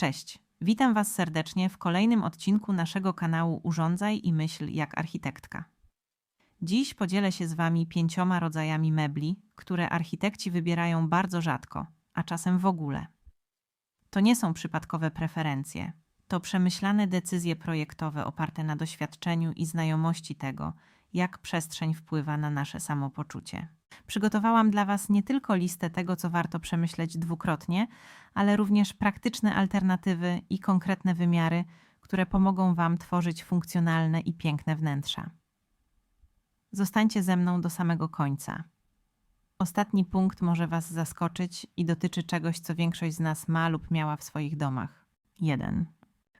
Cześć, witam Was serdecznie w kolejnym odcinku naszego kanału Urządzaj i myśl jak architektka. Dziś podzielę się z Wami pięcioma rodzajami mebli, które architekci wybierają bardzo rzadko, a czasem w ogóle. To nie są przypadkowe preferencje, to przemyślane decyzje projektowe oparte na doświadczeniu i znajomości tego, jak przestrzeń wpływa na nasze samopoczucie. Przygotowałam dla Was nie tylko listę tego, co warto przemyśleć dwukrotnie, ale również praktyczne alternatywy i konkretne wymiary, które pomogą Wam tworzyć funkcjonalne i piękne wnętrza. Zostańcie ze mną do samego końca. Ostatni punkt może Was zaskoczyć i dotyczy czegoś, co większość z nas ma lub miała w swoich domach. 1.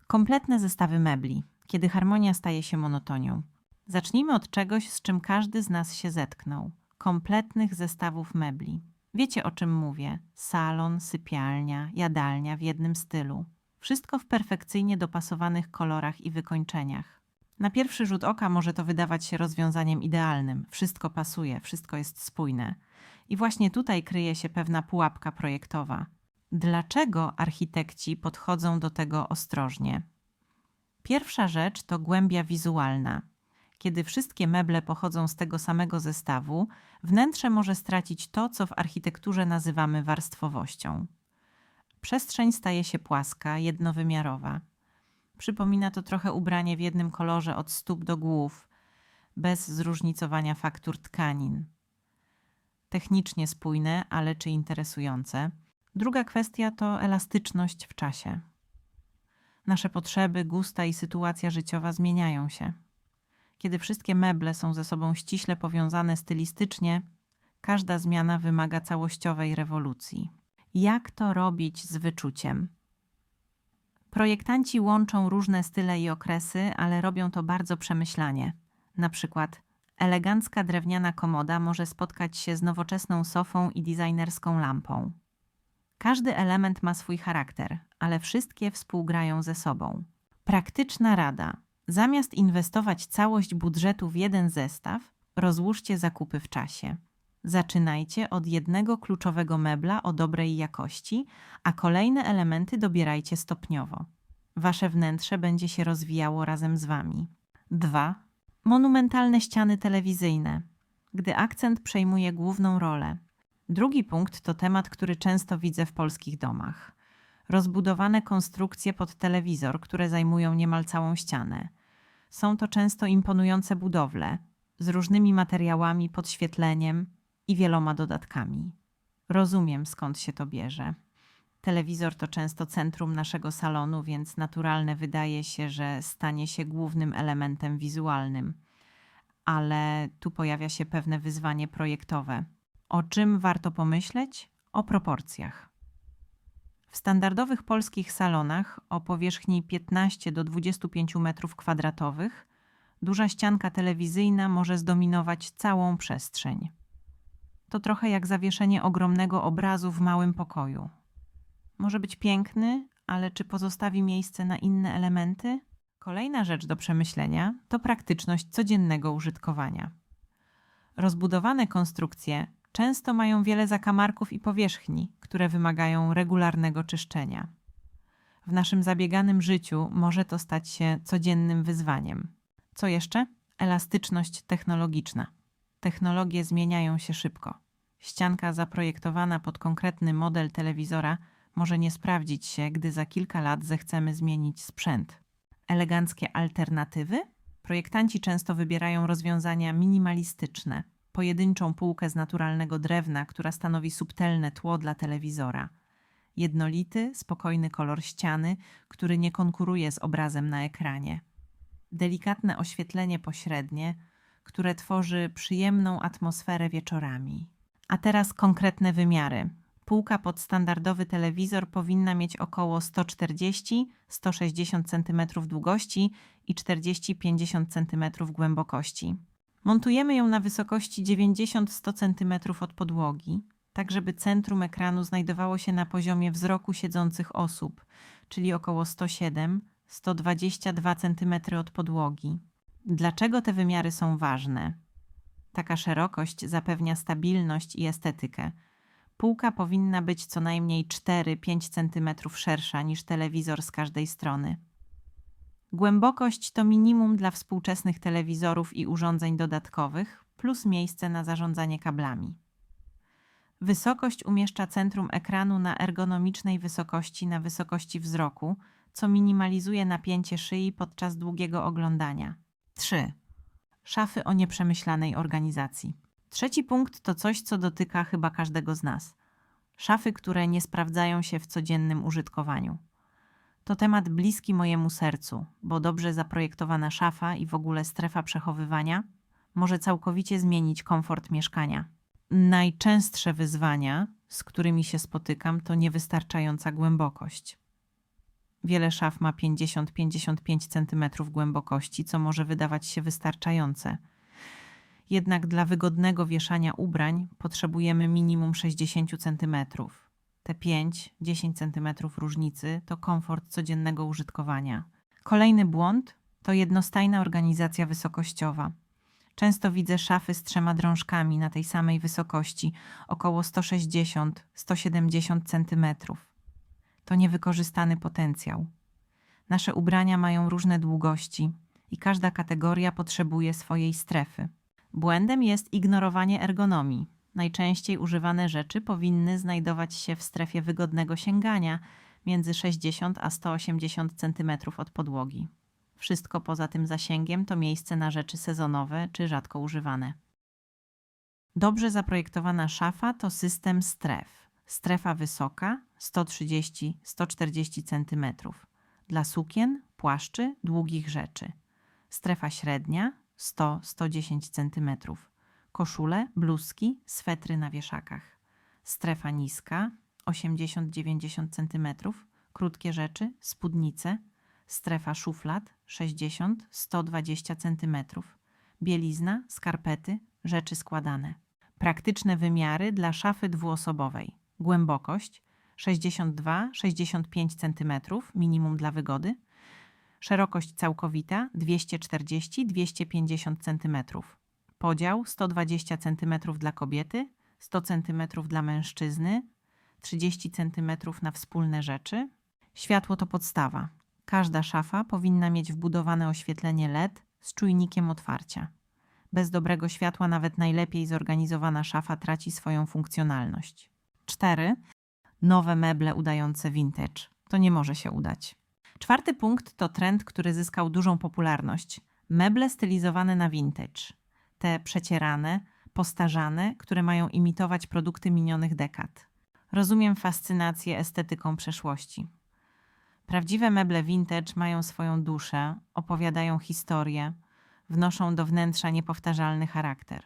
Kompletne zestawy mebli, kiedy harmonia staje się monotonią. Zacznijmy od czegoś, z czym każdy z nas się zetknął kompletnych zestawów mebli. Wiecie o czym mówię? Salon, sypialnia, jadalnia w jednym stylu. Wszystko w perfekcyjnie dopasowanych kolorach i wykończeniach. Na pierwszy rzut oka może to wydawać się rozwiązaniem idealnym. Wszystko pasuje, wszystko jest spójne. I właśnie tutaj kryje się pewna pułapka projektowa. Dlaczego architekci podchodzą do tego ostrożnie? Pierwsza rzecz to głębia wizualna. Kiedy wszystkie meble pochodzą z tego samego zestawu, wnętrze może stracić to, co w architekturze nazywamy warstwowością. Przestrzeń staje się płaska, jednowymiarowa. Przypomina to trochę ubranie w jednym kolorze od stóp do głów, bez zróżnicowania faktur tkanin. Technicznie spójne, ale czy interesujące? Druga kwestia to elastyczność w czasie. Nasze potrzeby, gusta i sytuacja życiowa zmieniają się. Kiedy wszystkie meble są ze sobą ściśle powiązane stylistycznie, każda zmiana wymaga całościowej rewolucji. Jak to robić z wyczuciem? Projektanci łączą różne style i okresy, ale robią to bardzo przemyślanie. Na przykład elegancka drewniana komoda może spotkać się z nowoczesną sofą i designerską lampą. Każdy element ma swój charakter, ale wszystkie współgrają ze sobą. Praktyczna rada. Zamiast inwestować całość budżetu w jeden zestaw, rozłóżcie zakupy w czasie. Zaczynajcie od jednego kluczowego mebla o dobrej jakości, a kolejne elementy dobierajcie stopniowo. Wasze wnętrze będzie się rozwijało razem z Wami. 2. Monumentalne ściany telewizyjne, gdy akcent przejmuje główną rolę. Drugi punkt to temat, który często widzę w polskich domach. Rozbudowane konstrukcje pod telewizor, które zajmują niemal całą ścianę. Są to często imponujące budowle z różnymi materiałami, podświetleniem i wieloma dodatkami. Rozumiem skąd się to bierze. Telewizor to często centrum naszego salonu, więc naturalne wydaje się, że stanie się głównym elementem wizualnym. Ale tu pojawia się pewne wyzwanie projektowe. O czym warto pomyśleć? O proporcjach. W standardowych polskich salonach o powierzchni 15 do 25 m2 duża ścianka telewizyjna może zdominować całą przestrzeń. To trochę jak zawieszenie ogromnego obrazu w małym pokoju. Może być piękny, ale czy pozostawi miejsce na inne elementy? Kolejna rzecz do przemyślenia to praktyczność codziennego użytkowania. Rozbudowane konstrukcje często mają wiele zakamarków i powierzchni, które wymagają regularnego czyszczenia. W naszym zabieganym życiu może to stać się codziennym wyzwaniem. Co jeszcze? Elastyczność technologiczna. Technologie zmieniają się szybko. Ścianka zaprojektowana pod konkretny model telewizora może nie sprawdzić się, gdy za kilka lat zechcemy zmienić sprzęt. Eleganckie alternatywy? Projektanci często wybierają rozwiązania minimalistyczne, pojedynczą półkę z naturalnego drewna, która stanowi subtelne tło dla telewizora. Jednolity, spokojny kolor ściany, który nie konkuruje z obrazem na ekranie. Delikatne oświetlenie pośrednie, które tworzy przyjemną atmosferę wieczorami. A teraz konkretne wymiary. Półka pod standardowy telewizor powinna mieć około 140-160 cm długości i 40-50 cm głębokości. Montujemy ją na wysokości 90-100 cm od podłogi, tak żeby centrum ekranu znajdowało się na poziomie wzroku siedzących osób, czyli około 107-122 cm od podłogi. Dlaczego te wymiary są ważne? Taka szerokość zapewnia stabilność i estetykę. Półka powinna być co najmniej 4-5 cm szersza niż telewizor z każdej strony. Głębokość to minimum dla współczesnych telewizorów i urządzeń dodatkowych, plus miejsce na zarządzanie kablami. Wysokość umieszcza centrum ekranu na ergonomicznej wysokości na wysokości wzroku, co minimalizuje napięcie szyi podczas długiego oglądania. 3. Szafy o nieprzemyślanej organizacji. Trzeci punkt to coś, co dotyka chyba każdego z nas. Szafy, które nie sprawdzają się w codziennym użytkowaniu. To temat bliski mojemu sercu, bo dobrze zaprojektowana szafa i w ogóle strefa przechowywania może całkowicie zmienić komfort mieszkania. Najczęstsze wyzwania, z którymi się spotykam, to niewystarczająca głębokość. Wiele szaf ma 50-55 cm głębokości, co może wydawać się wystarczające. Jednak dla wygodnego wieszania ubrań potrzebujemy minimum 60 cm. Te 5-10 cm różnicy to komfort codziennego użytkowania. Kolejny błąd to jednostajna organizacja wysokościowa. Często widzę szafy z trzema drążkami na tej samej wysokości, około 160-170 cm. To niewykorzystany potencjał. Nasze ubrania mają różne długości i każda kategoria potrzebuje swojej strefy. Błędem jest ignorowanie ergonomii. Najczęściej używane rzeczy powinny znajdować się w strefie wygodnego sięgania między 60 a 180 cm od podłogi. Wszystko poza tym zasięgiem to miejsce na rzeczy sezonowe czy rzadko używane. Dobrze zaprojektowana szafa to system stref. Strefa wysoka 130-140 cm. Dla sukien, płaszczy, długich rzeczy. Strefa średnia 100-110 cm. Koszule, bluzki, swetry na wieszakach. Strefa niska 80-90 cm. Krótkie rzeczy, spódnice. Strefa szuflad 60-120 cm. Bielizna, skarpety, rzeczy składane. Praktyczne wymiary dla szafy dwuosobowej. Głębokość 62-65 cm, minimum dla wygody. Szerokość całkowita 240-250 cm. Podział 120 cm dla kobiety, 100 cm dla mężczyzny, 30 cm na wspólne rzeczy. Światło to podstawa. Każda szafa powinna mieć wbudowane oświetlenie LED z czujnikiem otwarcia. Bez dobrego światła nawet najlepiej zorganizowana szafa traci swoją funkcjonalność. 4. Nowe meble udające vintage. To nie może się udać. Czwarty punkt to trend, który zyskał dużą popularność. Meble stylizowane na vintage. Te przecierane, postarzane, które mają imitować produkty minionych dekad. Rozumiem fascynację estetyką przeszłości. Prawdziwe meble vintage mają swoją duszę, opowiadają historię, wnoszą do wnętrza niepowtarzalny charakter.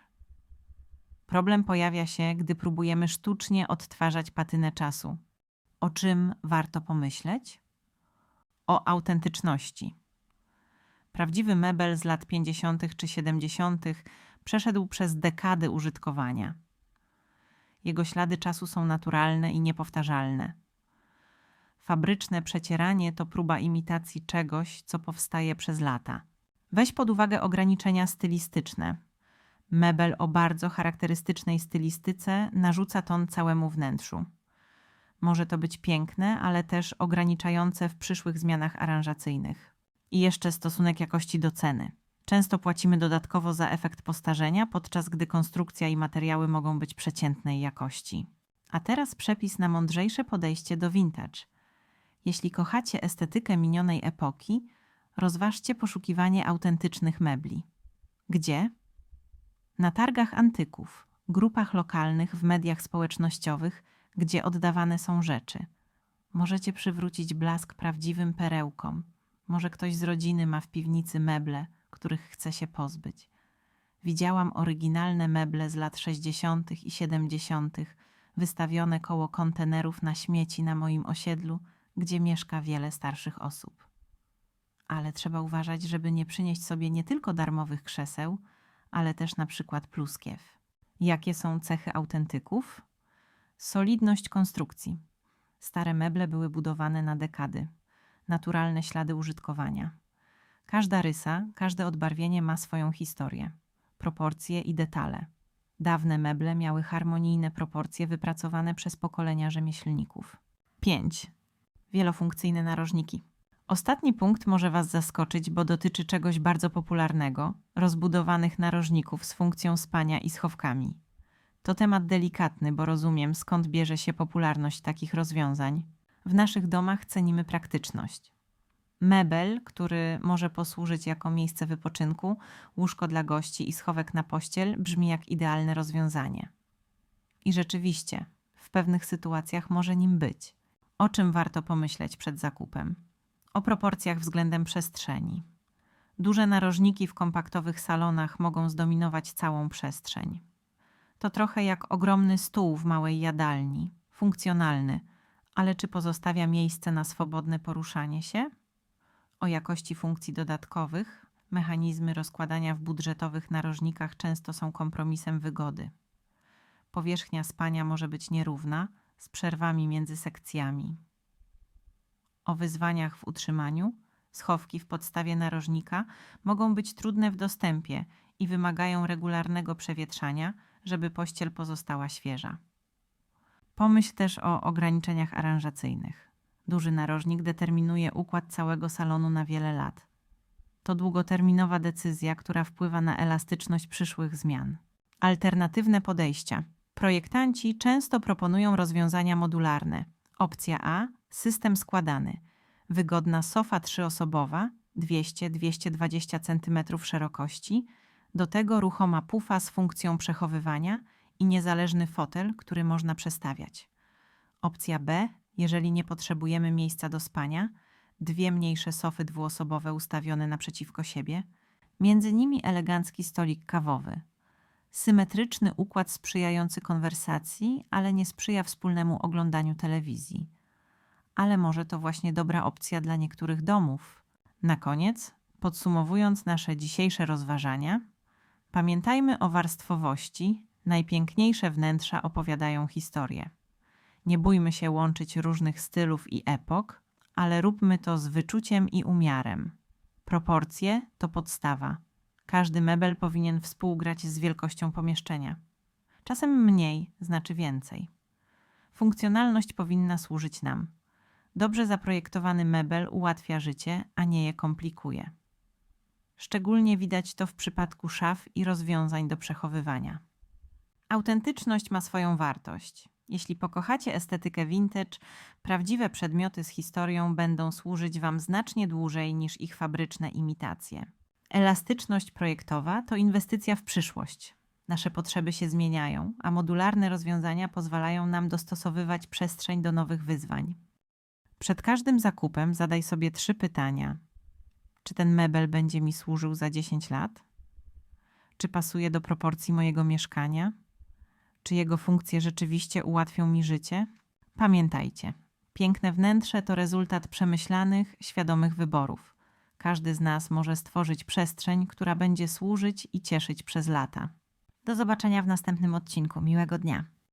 Problem pojawia się, gdy próbujemy sztucznie odtwarzać patynę czasu. O czym warto pomyśleć? O autentyczności. Prawdziwy mebel z lat 50. czy 70. przeszedł przez dekady użytkowania. Jego ślady czasu są naturalne i niepowtarzalne. Fabryczne przecieranie to próba imitacji czegoś, co powstaje przez lata. Weź pod uwagę ograniczenia stylistyczne. Mebel o bardzo charakterystycznej stylistyce narzuca ton całemu wnętrzu. Może to być piękne, ale też ograniczające w przyszłych zmianach aranżacyjnych. I jeszcze stosunek jakości do ceny. Często płacimy dodatkowo za efekt postarzenia, podczas gdy konstrukcja i materiały mogą być przeciętnej jakości. A teraz przepis na mądrzejsze podejście do vintage. Jeśli kochacie estetykę minionej epoki, rozważcie poszukiwanie autentycznych mebli. Gdzie? Na targach antyków, grupach lokalnych w mediach społecznościowych, gdzie oddawane są rzeczy. Możecie przywrócić blask prawdziwym perełkom. Może ktoś z rodziny ma w piwnicy meble, których chce się pozbyć. Widziałam oryginalne meble z lat 60. i 70., wystawione koło kontenerów na śmieci na moim osiedlu, gdzie mieszka wiele starszych osób. Ale trzeba uważać, żeby nie przynieść sobie nie tylko darmowych krzeseł, ale też na przykład pluskiew. Jakie są cechy autentyków? Solidność konstrukcji. Stare meble były budowane na dekady. Naturalne ślady użytkowania. Każda rysa, każde odbarwienie ma swoją historię, proporcje i detale. Dawne meble miały harmonijne proporcje wypracowane przez pokolenia rzemieślników. 5. Wielofunkcyjne narożniki. Ostatni punkt może Was zaskoczyć, bo dotyczy czegoś bardzo popularnego rozbudowanych narożników z funkcją spania i schowkami. To temat delikatny, bo rozumiem skąd bierze się popularność takich rozwiązań. W naszych domach cenimy praktyczność. Mebel, który może posłużyć jako miejsce wypoczynku, łóżko dla gości i schowek na pościel, brzmi jak idealne rozwiązanie. I rzeczywiście, w pewnych sytuacjach może nim być. O czym warto pomyśleć przed zakupem? O proporcjach względem przestrzeni. Duże narożniki w kompaktowych salonach mogą zdominować całą przestrzeń. To trochę jak ogromny stół w małej jadalni, funkcjonalny, ale czy pozostawia miejsce na swobodne poruszanie się? O jakości funkcji dodatkowych, mechanizmy rozkładania w budżetowych narożnikach często są kompromisem wygody. Powierzchnia spania może być nierówna, z przerwami między sekcjami. O wyzwaniach w utrzymaniu, schowki w podstawie narożnika mogą być trudne w dostępie i wymagają regularnego przewietrzania, żeby pościel pozostała świeża. Pomyśl też o ograniczeniach aranżacyjnych. Duży narożnik determinuje układ całego salonu na wiele lat. To długoterminowa decyzja, która wpływa na elastyczność przyszłych zmian. Alternatywne podejścia. Projektanci często proponują rozwiązania modularne. Opcja A system składany. Wygodna sofa trzyosobowa 200-220 cm szerokości, do tego ruchoma pufa z funkcją przechowywania i niezależny fotel, który można przestawiać. Opcja B, jeżeli nie potrzebujemy miejsca do spania, dwie mniejsze sofy dwuosobowe ustawione naprzeciwko siebie, między nimi elegancki stolik kawowy. Symetryczny układ sprzyjający konwersacji, ale nie sprzyja wspólnemu oglądaniu telewizji. Ale może to właśnie dobra opcja dla niektórych domów. Na koniec, podsumowując nasze dzisiejsze rozważania, pamiętajmy o warstwowości, najpiękniejsze wnętrza opowiadają historię. Nie bójmy się łączyć różnych stylów i epok, ale róbmy to z wyczuciem i umiarem. Proporcje to podstawa. Każdy mebel powinien współgrać z wielkością pomieszczenia. Czasem mniej znaczy więcej. Funkcjonalność powinna służyć nam. Dobrze zaprojektowany mebel ułatwia życie, a nie je komplikuje. Szczególnie widać to w przypadku szaf i rozwiązań do przechowywania. Autentyczność ma swoją wartość. Jeśli pokochacie estetykę vintage, prawdziwe przedmioty z historią będą służyć Wam znacznie dłużej niż ich fabryczne imitacje. Elastyczność projektowa to inwestycja w przyszłość. Nasze potrzeby się zmieniają, a modularne rozwiązania pozwalają nam dostosowywać przestrzeń do nowych wyzwań. Przed każdym zakupem zadaj sobie trzy pytania: czy ten mebel będzie mi służył za 10 lat? Czy pasuje do proporcji mojego mieszkania? Czy jego funkcje rzeczywiście ułatwią mi życie? Pamiętajcie, piękne wnętrze to rezultat przemyślanych, świadomych wyborów. Każdy z nas może stworzyć przestrzeń, która będzie służyć i cieszyć przez lata. Do zobaczenia w następnym odcinku. Miłego dnia.